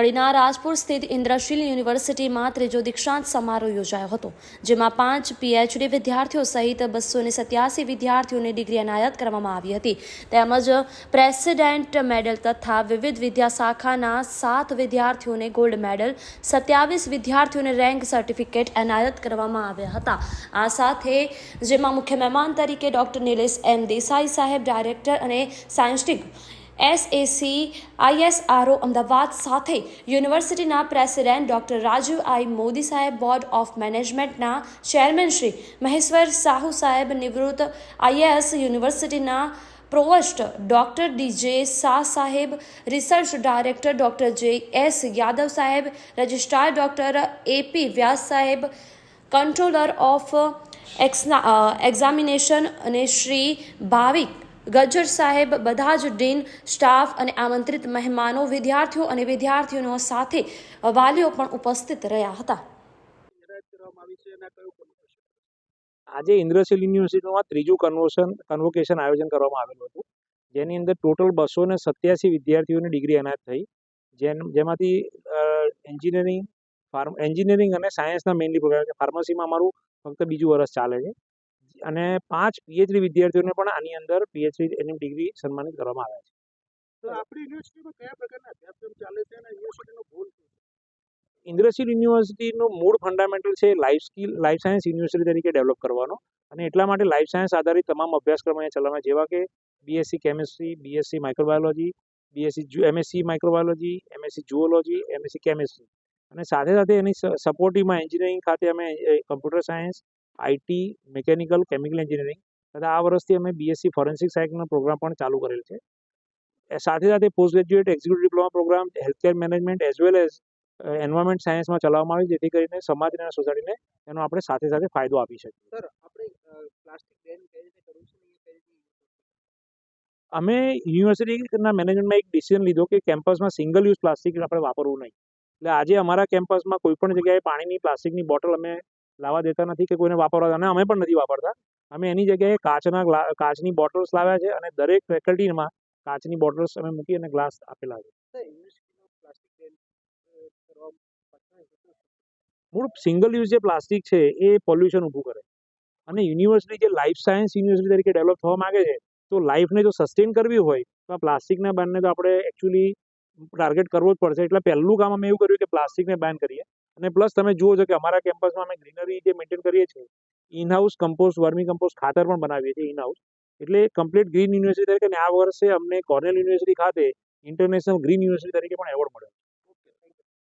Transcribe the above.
કડીના રાજપુર સ્થિત ઇન્દ્રશીલ યુનિવર્સિટીમાં ત્રીજો દીક્ષાંત સમારોહ યોજાયો હતો, જેમાં પાંચ પીએચડી વિદ્યાર્થીઓ સહિત બસો ને સત્યાસી વિદ્યાર્થીઓને ડિગ્રી એનાયત કરવામાં આવી હતી. તેમજ પ્રેસિડેન્ટ મેડલ તથા વિવિધ વિદ્યા શાખાના સાત વિદ્યાર્થીઓને ગોલ્ડ મેડલ, સત્યાવીસ વિદ્યાર્થીઓને રેન્ક સર્ટિફિકેટ એનાયત કરવામાં આવ્યા હતા. આ સાથે જેમાં મુખ્ય મહેમાન તરીકે ડોક્ટર નિલેશ એમ દેસાઈ સાહેબ, ડાયરેક્ટર અને સાયન્ટિસ્ટ એસએસી આઈએસઆરઓ અમદાવાદ સાથે યુનિવર્સિટીના president doctor Rajiv I Modi સાહેબ, બોર્ડ ઓફ મેનેજમેન્ટના ચેરમેન શ્રી મહેશ્વર સાહુ સાહેબ નિવૃત્ત આઈએએસ યુનિવર્સિટીના પ્રોવસ્ટ ડોક્ટર ડીજે શાહ સાહેબ, research director doctor J S Yadav સાહેબ, રજિસ્ટ્રાર ડોક્ટર એપી વ્યાસ સાહેબ, કંટ્રોલર ઓફ એક્ઝામિનેશન અને શ્રી ભાવિક ગજ્જર સાહેબ બધા જ ડીન સ્ટાફ અને આમંત્રિત મહેમાનો, વિદ્યાર્થીઓ અને વિદ્યાર્થીઓનો સાથે વાલીઓ પણ ઉપસ્થિત રહ્યા હતા? આજે ઇન્દ્રશીલ યુનિવર્સિટીમાં ત્રીજું કન્વોશન કન્વોકેશન આયોજન કરવામાં આવેલું હતું. જેની અંદર ટોટલ બસો ને સત્યાસી વિદ્યાર્થીઓની ડિગ્રી એનાયત થઈ. જેમ, જેમાંથી એન્જિનિયરિંગ ફાર્મ એન્જિનિયરિંગ અને સાયન્સના મેઇનલી પ્રોગ્રામ છે. ફાર્મસીમાં અમારું ફક્ત બીજું વર્ષ ચાલે છે. અને પાંચ પીએચડી વિદ્યાર્થીઓને પણ આની અંદર પીએચડી એની ડિગ્રી સન્માનિત કરવામાં આવ્યા છે. તો આપણી યુનિવર્સિટીમાં કયા પ્રકારના અભ્યાસક્રમ ચાલે છે અને યુનિવર્સિટીનો ગોલ ઇન્દ્રશીલ યુનિવર્સિટીનું મૂળ ફંડામેન્ટલ છે life skill life science university તરીકે ડેવલપ કરવાનો. અને એટલા માટે લાઈફ સાયન્સ આધારિત તમામ અભ્યાસક્રમ અહીંયા ચલાવવાના જેવા કે BSc chemistry BSc microbiology BSc MSc microbiology MSc zoology MSc chemistry અને સાથે સાથે એની સપોર્ટિવમાં એન્જિનિયરિંગ ખાતે અમે computer science IT mechanical chemical engineering તથા આ વર્ષથી અમે બીએસસી ફોરેન્સિક સાયન્સનો પ્રોગ્રામ પણ ચાલુ કરેલ છે. સાથે સાથે post graduate executive diploma program healthcare management as well as environment સાયન્સમાં ચલાવવામાં આવે જેથી કરીને સમાજને અને સોસાયટીને એનો આપણે સાથે સાથે ફાયદો આપી શકીએ. સર આપણે પ્લાસ્ટિક બેન કઈ રીતે કરવું છે? ને એ કઈ રીતે અમે યુનિવર્સિટીના મેનેજમેન્ટમાં એક ડિસિઝન લીધો કે કેમ્પસમાં સિંગલ યુઝ પ્લાસ્ટિક આપણે વાપરવું નહીં. એટલે આજે અમારા કેમ્પસમાં કોઈ પણ જગ્યાએ પાણીની પ્લાસ્ટિકની બોટલ અમે લાવવા દેતા નથી કે કોઈને વાપરવા અને અમે પણ નથી વાપરતા. અમે એની જગ્યાએ કાચના કાચની બોટલ્સ લાવ્યા છે અને દરેક ફેકલ્ટીમાં કાચની બોટલ્સ અમે મૂકી અને ગ્લાસ આપેલા છે. મૂળ સિંગલ યુઝ જે પ્લાસ્ટિક છે એ પોલ્યુશન ઊભું કરે. અને યુનિવર્સિટી જે લાઈફ સાયન્સ યુનિવર્સિટી તરીકે ડેવલપ થવા માંગે છે તો લાઈફને જો સસ્ટેન કરવી હોય તો આ પ્લાસ્ટિકના બેનને તો આપણે એકચ્યુઅલી ટાર્ગેટ કરવો જ પડશે. એટલે પહેલું કામ અમે એવું કર્યું કે પ્લાસ્ટિકને બેન કરીએ. અને પ્લસ તમે જુઓ છો કે અમારા કેમ્પસમાં અમે ગ્રીનરી જે મેન્ટેન કરીએ છીએ in house compost vermicompost ખાતર પણ બનાવીએ છીએ ઇનહાઉસ એટલે કમ્પ્લીટ ગ્રીન યુનિવર્સિટી તરીકે અને આ વર્ષે અમને કોર્નેલ યુનિવર્સિટી ખાતે ઇન્ટરનેશનલ ગ્રીન યુનિવર્સિટી તરીકે પણ એવોર્ડ મળ્યો.